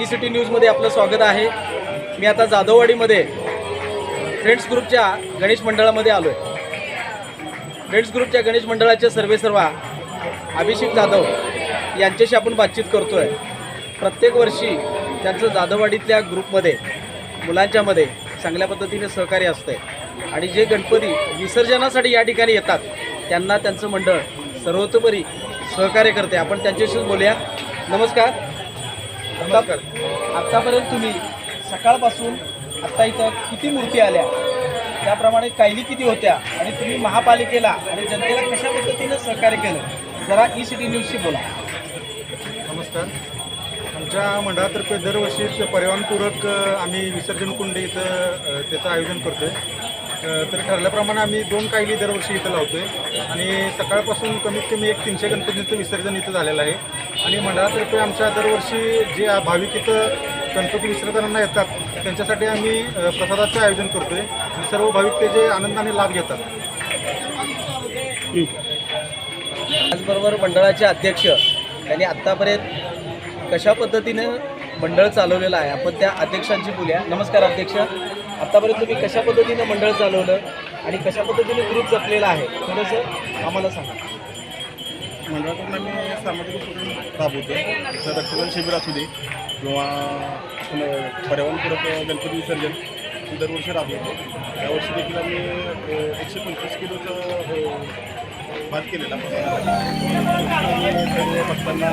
E city न्यूजमध्ये आपलं स्वागत आहे. मी आता जाधववाडीमध्ये फ्रेंड्स ग्रुपच्या गणेश मंडळामध्ये आलो आहे फ्रेंड्स ग्रुपच्या गणेश मंडळाचे सर्वेसर्वा अभिषेक जाधव यांच्याशी आपण बातचीत करतो आहे प्रत्येक वर्षी त्यांचं जाधववाडीतल्या ग्रुपमध्ये मुलांच्यामध्ये चांगल्या पद्धतीने सहकार्य असतं आहे आणि जे गणपती विसर्जनासाठी या ठिकाणी येतात त्यांना त्यांचं मंडळ सर्वतोपरी सहकार्य करते आपण त्यांच्याशीच बोलूया. नमस्कार. नमस्कार. आत्तापर्यंत तुम्ही सकाळपासून आत्ता इथं किती मूर्ती आल्या? त्याप्रमाणे कायली किती होत्या? आणि तुम्ही महापालिकेला आणि जनतेला कशा पद्धतीनं सहकार्य केलं? जरा ई सिटी न्यूजशी बोला. नमस्कार. आमच्या मंडळातर्फे दरवर्षीच पर्यावरणपूरक आम्ही विसर्जन कुंड इथं त्याचं आयोजन करतो आहे तर ठरल्याप्रमाणे आम्ही दोन कायली दरवर्षी इथं लावतो आहे आणि सकाळपासून कमीत कमी एक तीनशे गणपतींचं विसर्जन इथं झालेलं आहे. आणि मंडळातर्फे आमच्या दरवर्षी जे भाविक इथं गणपती विसर्जनांना येतात त्यांच्यासाठी आम्ही प्रसादाचं आयोजन करतो आहे आणि सर्व भाविक त्याचे आनंदाने लाभ घेतात. त्याचबरोबर मंडळाचे अध्यक्ष यांनी आत्तापर्यंत कशा पद्धतीनं मंडळ चालवलेलं आहे. आपण त्या अध्यक्षांची बोलूया. नमस्कार अध्यक्ष. आत्तापर्यंत तुम्ही कशा पद्धतीनं मंडळ चालवलं आणि कशा पद्धतीने ग्रुप जपलेला आहे? थोडंसं आम्हाला सांगा. मंडळाकडून आम्ही सामाजिक उपक्रम राबवतो तर रक्तदान शिबिर असू दे किंवा पर्यावरणपूरक गणपती विसर्जन दरवर्षी राबवतो यावर्षी देखील आम्ही एकशे पंचवीस किलोचं भात केलेला भक्तांना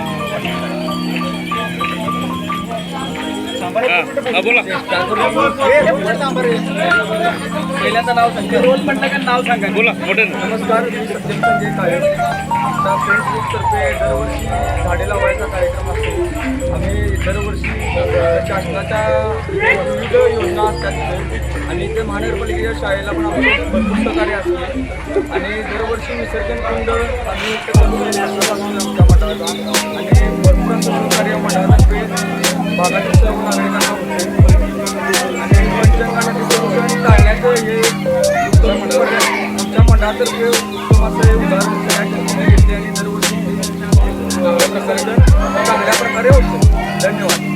वाटलेला नाव सांगा रोल म्हणलं का नाव सांगा बोला नमस्कार. मी सत्यम संजय काळे आमचा फ्रेंड्स ग्रुपतर्फे दरवर्षी झाडे लावायचा कार्यक्रम असतो आम्ही दरवर्षी शासनाच्या विविध योजना असतात आणि ते महानगरपालिकेच्या शाळेला पण आमचं भरपूर सहकार्य असते आणि दरवर्षी विसर्जन कुंड आम्ही आमच्या मंडळाचा आणि भरपूर असं सहकार्य मंडळातर्फे भागातील आमच्या मंडळातर्फे उत्तम उदाहरण घेतले आणि दरवर्षी चांगल्या प्रकारे होतं धन्यवाद